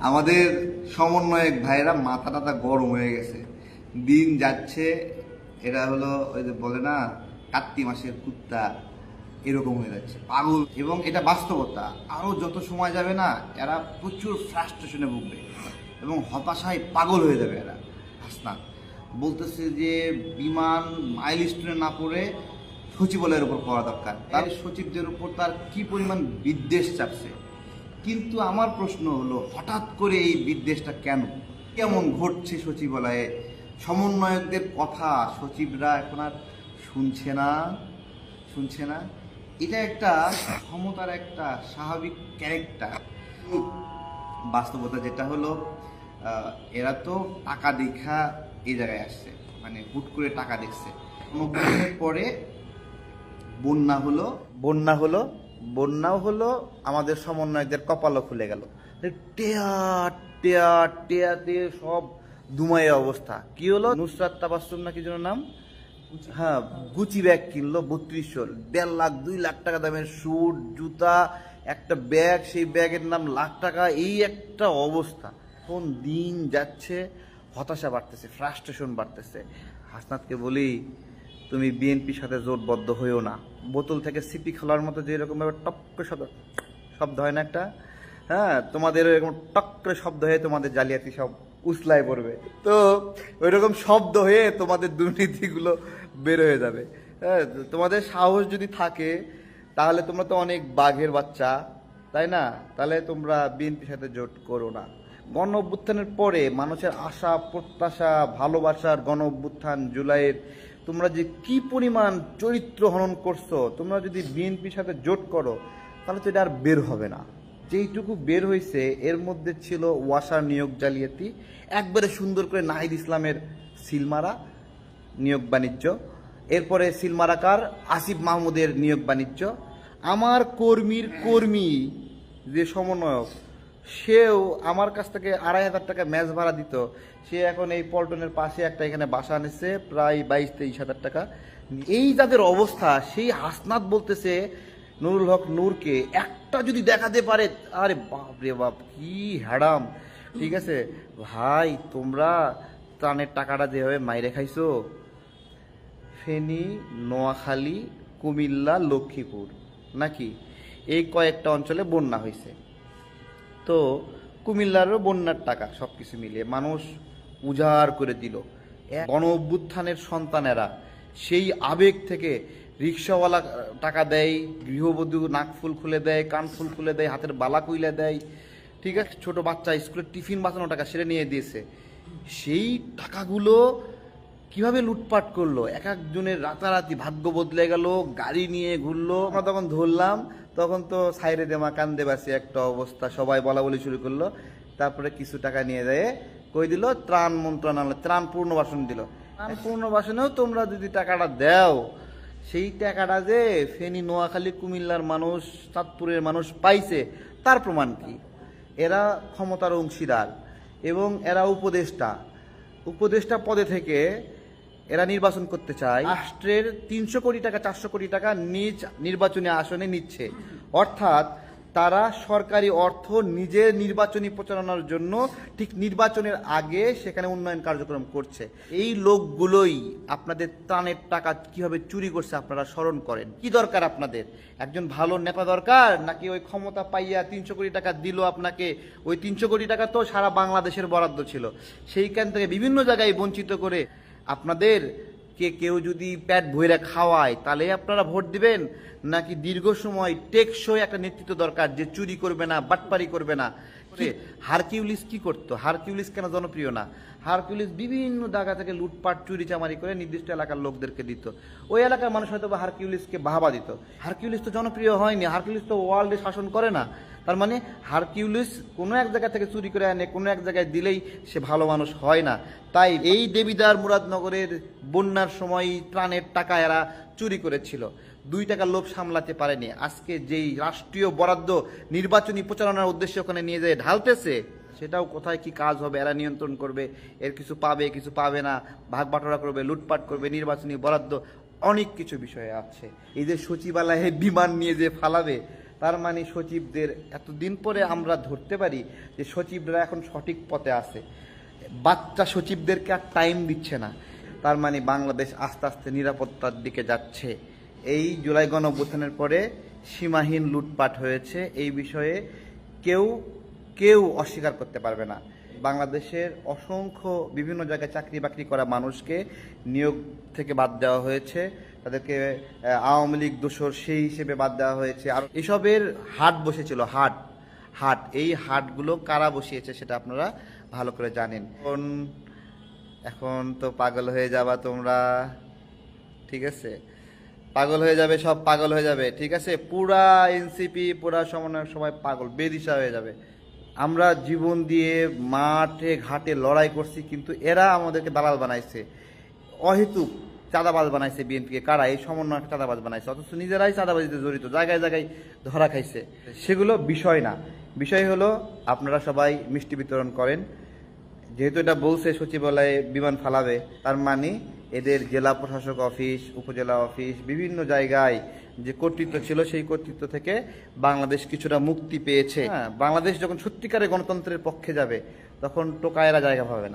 আমাদের সমন্বয়ক ভাইরা মাথা টাথা গরম হয়ে গেছে। দিন যাচ্ছে, এরা হলো ওই যে বলে না, কার্তিক মাসের কুত্তা, এরকম হয়ে যাচ্ছে, পাগল। এবং এটা বাস্তবতা। আরও যত সময় যাবে না, এরা প্রচুর ফ্রাস্ট্রেশনে ভুগবে এবং হতাশায় পাগল হয়ে যাবে এরা। হাসনাত বলতেছে যে, বিমান মাইল স্টোনে না পড়ে সচিবালয়ের উপর পড়া দরকার। তার সচিবদের উপর তার কি পরিমাণ বিদ্বেষ চাপছে? কিন্তু আমার প্রশ্ন হলো, হঠাৎ করে এই বিদ্বেষটা কেন? কেমন ঘটছে সচিবালয়ে? সমন্বয়কদের কথা সচিবরা এখন আর শুনছে না শুনছে না। এটা একটা ক্ষমতার একটা স্বাভাবিক ক্যারেক্টার বাস্তবতা যেটা হলো এরা তো টাকা দেখা এই জায়গায় আসছে মানে হুট করে টাকা দেখছে। অনুপ্রবেশের পরে বন্যা হলো। বন্যা হলো বন্যাও হলো আমাদের সমন্বয়কদের কপালও খুলে গেল। টেয়া টেয়া টেয়া দিয়ে সব দুমাই অবস্থা। কি হলো? নুসরাত তাবাসুম না কি যেন নাম? হ্যাঁ গুচি ব্যাগ কিনলো বত্রিশশো। দেড় লাখ দুই লাখ টাকা দামের স্যুট জুতা একটা ব্যাগ সেই ব্যাগের নাম লাখ টাকা এই একটা অবস্থা। কোন দিন যাচ্ছে হতাশা বাড়তেছে ফ্রাস্ট্রেশন বাড়তেছে। হাসনাতকে বলি তুমি বিএনপির সাথে জোটবদ্ধ হয়েও না। বোতল থেকে সিপি খেলার মতো যে এরকম ভাবে টপ করে শব্দ শব্দ হয় না একটা? হ্যাঁ তোমাদের এরকম টক করে শব্দ হয়ে তোমাদের জালিয়াতি সব উসলায় পড়বে। তো ওইরকম শব্দ হয়ে তোমাদের দুর্নীতিগুলো বের হয়ে যাবে। হ্যাঁ তোমাদের সাহস যদি থাকে, তাহলে তোমরা তো অনেক বাঘের বাচ্চা, তাই না? তাহলে তোমরা বিএনপির সাথে জোট করো না। গণ অভ্যুত্থানের পরে মানুষের আশা, প্রত্যাশা, ভালোবাসার গণ অভ্যুত্থান জুলাইয়ের তোমরা যে কি পরিমাণ চরিত্র হনন করছ, তোমরা যদি বিএনপির সাথে জোট করো, তাহলে তো এটা আর বের হবে না। যেইটুকু বের হয়েছে এর মধ্যে ছিল ওয়াসার নিয়োগ জালিয়াতি, একবারে সুন্দর করে নাহিদ ইসলামের সিলমারা নিয়োগ বাণিজ্য, এরপরে সিলমারাকার আসিফ মাহমুদের নিয়োগ বাণিজ্য। আমার কর্মীর কর্মী যে সমন্বয়ক সেও আমার কাছ থেকে আড়াই হাজার টাকা ম্যাচ ভাড়া দিত। সে এখন এই পল্টনের পাশে একটা এখানে বাসা আনেছে, প্রায় বাইশ তেইশ হাজার টাকা। এই যাদের অবস্থা, সেই হাসনাত বলতেছে, নুরুল হক নূরকে একটা যদি দেখাতে পারে, আরে বাপ রে বাপ, কি হ্যাডাম ঠিক আছে? ভাই, তোমরা ত্রাণের টাকাটা যেভাবে মাইরে খাইছো, ফেনী, নোয়াখালী, কুমিল্লা, লক্ষ্মীপুর, নাকি? এই কয়েকটা অঞ্চলে বন্যা হয়েছে। তো কুমিল্লারও বন্যার টাকা সব কিছু মিলিয়ে মানুষ উজাড় করে দিল। গণ অভ্যুত্থানের সন্তানেরা সেই আবেগ থেকে রিক্সাওয়ালা টাকা দেয়, গৃহবধূ নাকফুল খুলে দেয় কানফুল খুলে দেয়, হাতের বালা কুইলে দেয়, ঠিক আছে? ছোট বাচ্চা স্কুলের টিফিন বাঁচানো টাকা সেরে নিয়ে দিয়েছে। সেই টাকাগুলো কীভাবে লুটপাট করল? এক একজনের রাতারাতি ভাগ্য বদলে গেল গাড়ি নিয়ে ঘুরলো। আমরা তখন ধরলাম তখন তো সাইরে দেমা কান্দে বাসি একটা অবস্থা সবাই বলা বলি শুরু করল। তারপরে কিছু টাকা নিয়ে যায় কই দিল? ত্রাণ মন্ত্রণালয় ত্রাণ পূর্ণবাসন দিল। ত্রাণ পূর্ণবাসনেও তোমরা যদি টাকাটা দাও সেই টাকাটা যে ফেনী নোয়াখালী কুমিল্লার মানুষ চাঁদপুরের মানুষ পাইছে তার প্রমাণ কি? এরা ক্ষমতার অংশীদার এবং এরা উপদেষ্টা। উপদেষ্টা পদে থেকে এরা নির্বাচন করতে চায় রাষ্ট্রের তিনশো কোটি টাকা চারশো কোটি টাকা নিজ নির্বাচনী আসনে নিচ্ছে। অর্থাৎ তারা সরকারি অর্থ নিজের নির্বাচনী প্রচারণার জন্য ঠিক নির্বাচনের আগে সেখানে উন্নয়ন কার্যক্রম করছে। এই লোকগুলোই আপনাদের ত্রাণের টাকা কীভাবে চুরি করছে আপনারা স্মরণ করেন। কি দরকার আপনাদের? একজন ভালো নেতা দরকার? নাকি ওই ক্ষমতা পাইয়া তিনশো কোটি টাকা দিল আপনাকে? ওই তিনশো কোটি টাকা তো সারা বাংলাদেশের বরাদ্দ ছিল। সেইখান থেকে বিভিন্ন জায়গায় বঞ্চিত করে আপনাদের কে কেউ যদি প্যাট ভইরা খাওয়ায়, তাহলে আপনারা ভোট দিবেন? নাকি দীর্ঘ সময় টেকসই একটা নেতৃত্ব দরকার যে চুরি করবে না, বাটপারি করবে না? হারকিউলিস কি করতো? হারকিউলিস কেন জনপ্রিয় না? হারকিউলিস বিভিন্ন জায়গা থেকে লুটপাট চুরি চামারি করে নির্দিষ্ট এলাকার লোকদেরকে দিত। ওই এলাকার মানুষ হয়তো বা হারকিউলিসকে বাহাবা দিত। হারকিউলিস তো জনপ্রিয় হয়নি। হারকিউলিস তো ওয়ার্ল্ডে শাসন করে না। তার মানে হারকিউলিস কোনো এক জায়গা থেকে চুরি করে আনে কোনো এক জায়গায় দিলেই সে ভালো মানুষ হয় না। তাই এই দেবিদার মুরাদনগরের বন্যার সময় ত্রাণের টাকা এরা চুরি করেছিল। দুই টাকা লোভ সামলাতে পারেনি। আজকে যেই রাষ্ট্রীয় বরাদ্দ নির্বাচনী প্রচারণার উদ্দেশ্যে ওখানে নিয়ে যায় ঢালতেছে, সেটাও কোথায় কি কাজ হবে, এরা নিয়ন্ত্রণ করবে, এর কিছু পাবে কিছু পাবে না, ভাগ বাটোয়ারা করবে, লুটপাট করবে, নির্বাচনী বরাদ্দ, অনেক কিছু বিষয়ে আছে। এই যে সচিবালয়ে বিমান নিয়ে যে ফালাবে, তার মানে সচিবদের এতদিন পরে আমরা ধরতে পারি যে সচিবরা এখন সঠিক পথে আছে। বাচ্চা সচিবদেরকে আর টাইম দিচ্ছে না। তার মানে বাংলাদেশ আস্তে আস্তে নিরাপত্তার দিকে যাচ্ছে। এই জুলাই গণ অভ্যুত্থানের পরে সীমাহীন লুটপাট হয়েছে। এই বিষয়ে কেউ কেউ অস্বীকার করতে পারবে না। বাংলাদেশের অসংখ্য বিভিন্ন জায়গায় চাকরি বাকরি করা মানুষকে নিয়োগ থেকে বাদ দেওয়া হয়েছে। তাদেরকে আওয়ামী লীগ দোষর সেই হিসেবে বাদ দেওয়া হয়েছে। আর এসবের হাট বসেছিল, হাট হাট। এই হাটগুলো কারা বসিয়েছে সেটা আপনারা ভালো করে জানেন। এখন এখন তো পাগল হয়ে যাবা তোমরা, ঠিক আছে? পাগল হয়ে যাবে, সব পাগল হয়ে যাবে, ঠিক আছে? পুরা এনসিপি, পুরা সমন্বয় সবাই পাগল, বেদিশা হয়ে যাবে। আমরা জীবন দিয়ে মাঠে, ঘাটে লড়াই করছি, কিন্তু এরা আমাদেরকে দালাল বানাইছে। অহেতুক চাঁদাবাজ বানাইছে বিএনপিকে। কারা? এই সমন্বয় চাঁদাবাজ বানাইছে। অথচ নিজেরাই চাঁদাবাজিতে জড়িত, জায়গায় জায়গায় ধরা খাইছে। সেগুলো বিষয় না। বিষয় হলো, আপনারা সবাই মিষ্টি বিতরণ করেন। যেহেতু এটা বলছে সচিবালয়ে বিমান ফালাবে, তার মানে এদের জেলা প্রশাসক অফিস উপজেলা অফিস বিভিন্ন জায়গায় যে কর্তৃত্ব ছিল সেই কর্তৃত্ব থেকে বাংলাদেশ কিছুটা মুক্তি পেয়েছে। হ্যাঁ। বাংলাদেশ যখন সত্যিকারে গণতন্ত্রের পক্ষে যাবে তখন টোকায়েরা জায়গা পাবে না।